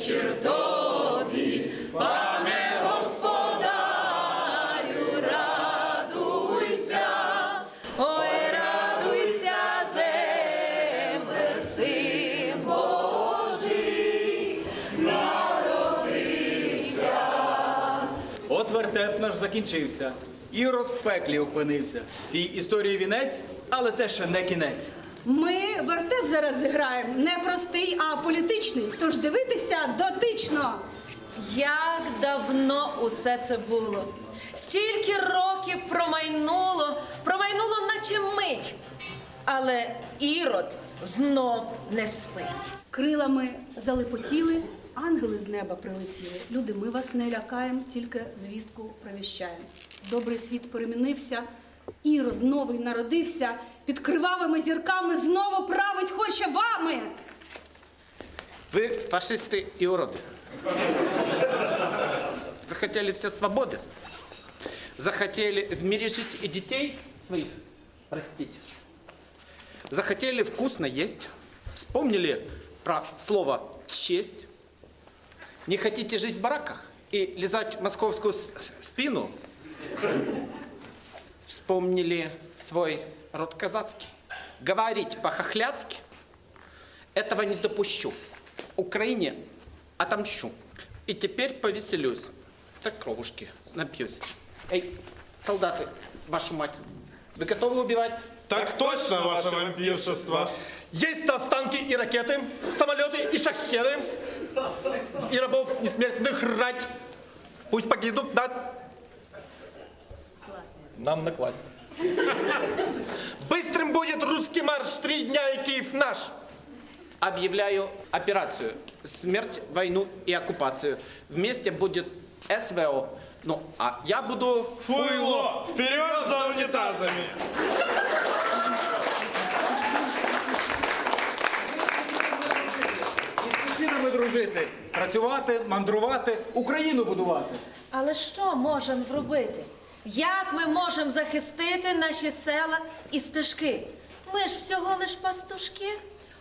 вечір тобі, пане господарю, радуйся, ой, радуйся, земле, син Божий, От вертеп наш закінчився. Ірод в пеклі опинився. Цій історії вінець, але це ще не кінець. Ми вертеп зараз зіграємо не простий, а політичний. Тож дивитися дотично. Як давно усе це було. Стільки років промайнуло, промайнуло, наче мить. Але Ірод знов не спить. Крилами залепотіли, ангели з неба прилетіли. Люди, ми вас не лякаємо, тільки звістку провіщаємо. Добрий світ перемінився, ірод новий народився, під кривавими зірками знову править хоче вами. Вы фашисты и уроды. Захотели все свободы. Захотели в мире жить и детей своих простить. Захотели вкусно есть. Вспомнили про слово «честь». Не хотите жить в бараках и лизать московскую с- спину? Вспомнили свой род казацкий. Говорить по-хохляцки этого не допущу. Украине отомщу. И теперь повеселюсь. Так кровушки напьюсь. Эй, солдаты, вашу мать, вы готовы убивать? Так точно, ваше вампиршество. Есть нас танки и ракеты, самолеты и шахеды. И рабов несмертных рать. Пусть погибнут на... Нам накласть. Быстрым будет русский марш, три дня и Киев наш. Объявляю операцию. Смерть, войну и оккупацию. Вместе будет СВО. Ну, а я буду... Фуйло! Вперед за унитазами! І з сусідами дружити, працювати, мандрувати, Україну будувати. Але що можемо зробити? Як ми можемо захистити наші села і стежки? Ми ж всього лиш пастушки.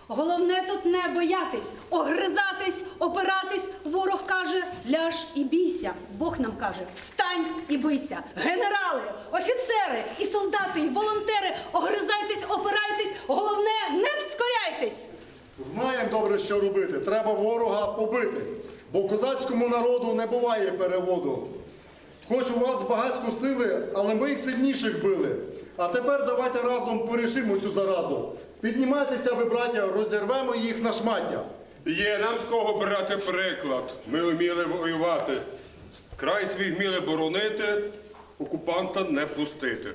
Головне тут не боятись, огризатись, опиратись. Ворог каже, ляж і бійся. Бог нам каже, встань і бийся. Генерали, офіцери і солдати, і волонтери, огризайтесь, опирайтесь. Головне, не вскоряйтесь. Знаємо добре, що робити. Треба ворога побити. Бо козацькому народу не буває переводу. Хоч у вас багатську сили, але ми й сильніших били. А тепер давайте разом порішимо цю заразу. Піднімайтеся, ви, браття, розірвемо їх на шмаття. Є нам з кого брати приклад. Ми вміли воювати. Край свій вміли боронити, окупанта не пустити.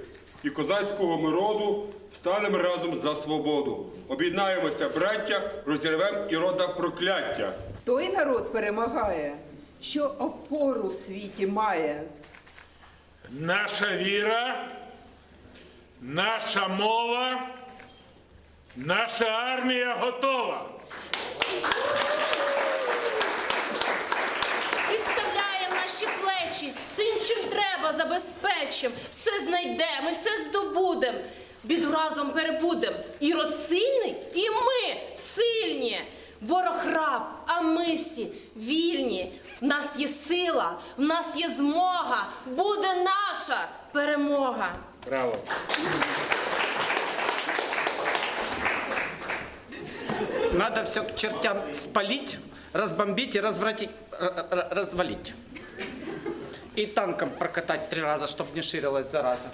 І козацького ми роду встанемо разом за свободу. Об'єднаємося, браття, розірвемо і рода прокляття. Той народ перемагає, що опору в світі має. Наша віра, наша мова, наша армія готова. Підставляємо наші плечі, всім, чим треба, забезпечим, все знайдемо, і все здобудем. Біду разом перебудем. Ірод сильний, і ми сильні. Ворог раб, а ми всі вільні. В нас є сила, в нас є змога, буде наша перемога. Браво! Надо все к чертям спалить, разбомбить и развратить, развалить. И танком прокатать три раза, чтобы не ширилась зараза.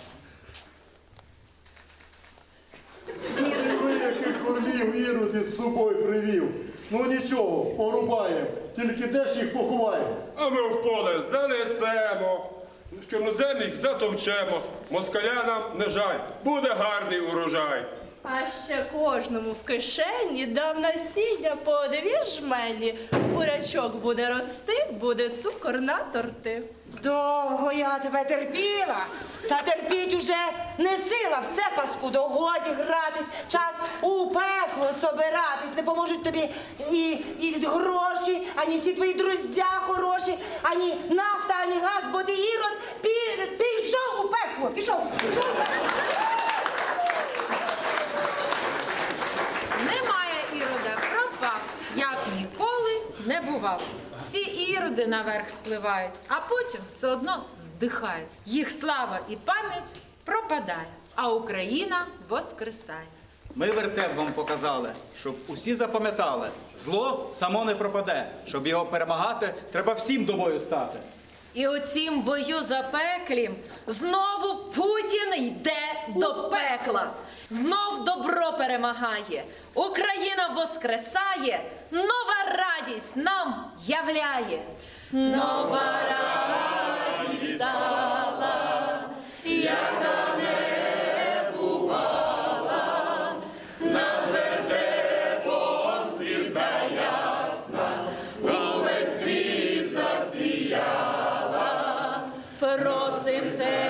Ви, яких орлів ірод із собою привів. Ну нічого, порубаємо. Тільки де ж їх поховаємо? А ми в поле занесемо, в чорноземних затовчемо. Москаля нам не жаль, буде гарний урожай. А ще кожному в кишені дам насіння по дві жмені. Бурячок буде рости, буде цукор на торти. Довго я тебе терпіла, та терпіть уже не сила, все паскудо, годі гратись, час у пекло собиратись, не поможуть тобі і, і гроші, ані всі твої друзі хороші, ані нафта, ані газ, бо ти ірод пі, пішов у пекло, пішов, пішов. Немає ірода, пропав, як ніколи не бував. Іроди наверх спливають, а потім все одно здихають. Їх слава і пам'ять пропадає, а Україна воскресає. Ми вертеп вам показали, щоб усі запам'ятали. Зло само не пропаде. Щоб його перемагати, треба всім до бою стати. І у цім бою запеклім знову Путін йде до пекла. Знов добро перемагає. Україна воскресає, нова радість нам являє. Нова радість стала, яка не бувала, над вертепом звізда ясна, увесь світ засіяла. Просим тебе,